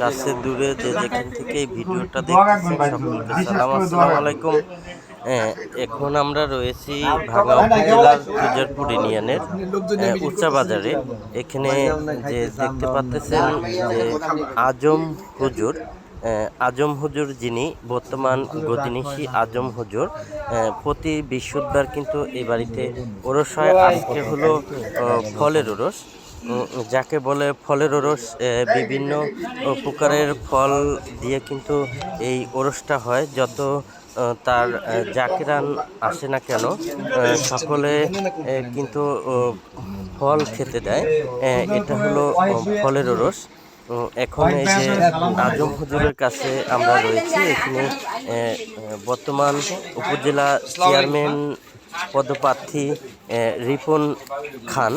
কাছে দূরে যে যেখান থেকে এই ভিডিওটা দেখতেছেন সালাম, আসসালামু আলাইকুম। এখন আমরা রয়েছি ভাঙা উপজেলার তুজারপুর ইউনিয়নের উচ্চা বাজারে। এখানে যে দেখতে পাচ্তেছেন যে আজম হুজুর আজম হুজুর যিনি বর্তমান গদিনিশি আজম হুজুর প্রতি বৃহস্পতিবার কিন্তু এই বাড়িতে ওরস হয়। আজকে হলো ফলের ওরস। যাকে বলে ফলের ওরস বিভিন্ন প্রকারের ফল দিয়ে কিন্তু এই ওরসটা হয়। যত তার জাকিরান আসে না কেন সকলে কিন্তু ফল খেতে দেয়। এটা হলো ফলের ওরস। এখন এই যে আজম হুজুরের কাছে আমরা রয়েছি, এখানে বর্তমান উপজেলা চেয়ারম্যান পদপ্রার্থী রিপন খান।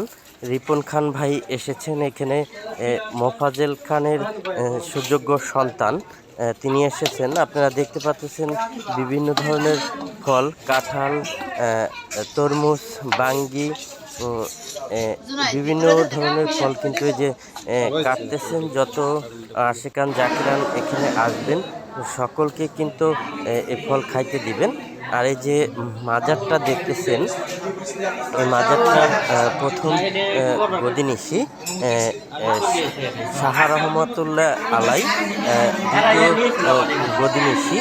রিপন খান ভাই এসেছেন এখানে মোফাজেল খানের সুযোগ্য সন্তান তিনি এসেছেন। আপনারা দেখতে পাচ্ছেন বিভিন্ন ধরনের ফল, কাঁঠাল তরমুজ, বাঙ্গি বিভিন্ন ধরনের ফল কিন্তু এই যে কাটতেছেন। যত আশেকান জাকিরান এখানে আসবেন, সকলকে কিন্তু এই ফল খাইতে দিবেন। আর এই যে মাজারটা দেখতেছেন এই মাজারটা আহ, প্রথম গদিনিশি শাহা রহমতুল্লাহ আলাই দ্বিতীয় গদিনিশি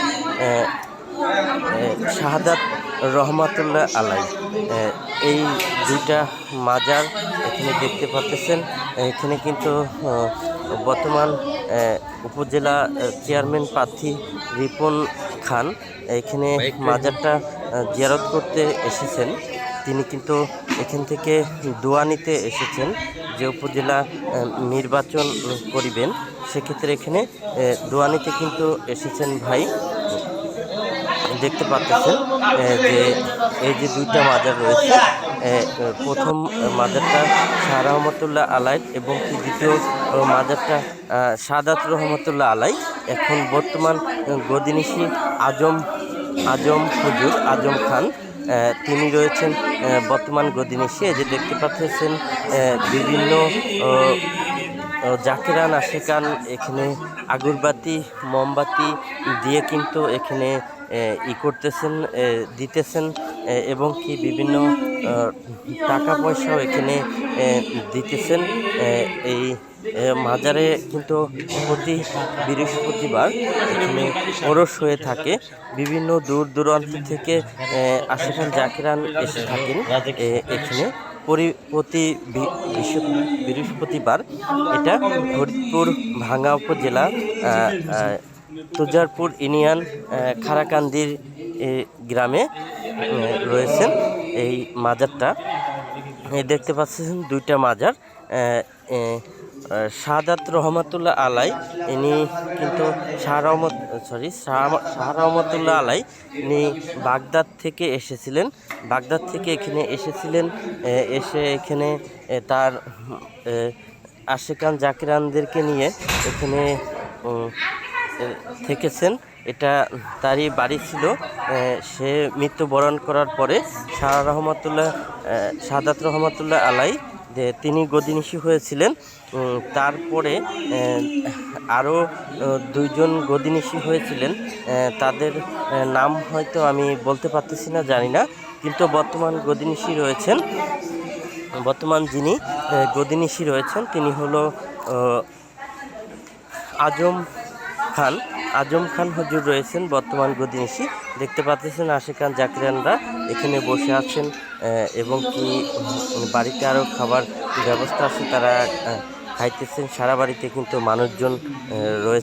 শাহাদাত রহমাতুল্লাহ আলাই। এই দুইটা মাজার এখানে দেখতে পাচ্ছেন। এখানে কিন্তু বর্তমান উপজেলা চেয়ারম্যান প্রার্থী রিপন খান এখানে মাজারটা জিয়ারত করতে এসেছেন। তিনি কিন্তু এখান থেকে দোয়া নিতে এসেছেন যে উপজেলা নির্বাচন করিবেন। সেক্ষেত্রে এখানে দোয়া নিতে কিন্তু এসেছেন ভাই। দেখতে পাচ্ছেন যে এই যে দুইটা মাজার রয়েছে প্রথম মাজারটা শাহ রহমতুল্লাহ এবং দ্বিতীয় মাজারটা আহ, সাদাত রহমতুল্লাহ আলাই। এখন বর্তমান গদিনিশি আজম আজম হুজুর আজম খান তিনি রয়েছেন বর্তমান গদিনিশি। যে দেখতে পাচ্ছেন বিভিন্ন ও আশেকান এখানে আগরবাতি মোমবাতি দিয়ে কিন্তু এখানে ই করতেছেন দিতেছেন। এবং কি বিভিন্ন টাকা পয়সাও এখানে দিতেছেন। এই মাজারে কিন্তু প্রতি বৃহস্পতিবার এখানে ওরস হয়ে থাকে। বিভিন্ন দূর দূরান্ত থেকে আশেখান জাকিরান এসে থাকেন। এখানে পরি- প্রতি বৃহস্পতিবার এটা ফরিদপুর ভাঙ্গা উপজেলা তুজারপুর ইউনিয়ন খারাকান্দির গ্রামে রয়েছেন এই মাজারটা। দেখতে পাচ্ছেন দুইটা মাজার। শাহাদাত রহমতুল্লাহ আলাই, ইনি কিন্তু শাহ রহমত, সরি, শাহ রহমতুল্লাহ আলাই, ইনি বাগদাদ থেকে এসেছিলেন। বাগদাদ থেকে এখানে এসেছিলেন এসে এখানে তার আশেকান জাকিরানদেরকে নিয়ে এখানে থেকেছেন। এটা তারই বাড়ি ছিল। সে মৃত্যুবরণ করার পরে শাহ রহমতুল্লাহ সাদাত রহমতুল্লাহ আলাই তিনি গদিনিশি হয়েছিলেন। তারপরে আরও দুইজন গদিনিশি হয়েছিলেন। তাদের নাম হয়তো আমি বলতে পারতেছি না, জানি না। কিন্তু বর্তমান গদিনিশি রয়েছেন। বর্তমান যিনি গদিনিশি রয়েছেন, তিনি হলো আজম খান। আজম খান হজুর রয়েছেন, বর্তমান গদিনিশি দেখতে পাচ্ছেন আশিকান জাকিরানরা এখানে বসে আছেন এবং কি বাড়িতে আরও খাবার ব্যবস্থা আছে তারা খাইতেছেন। সারা বাড়িতে কিন্তু মানুষজন রয়েছে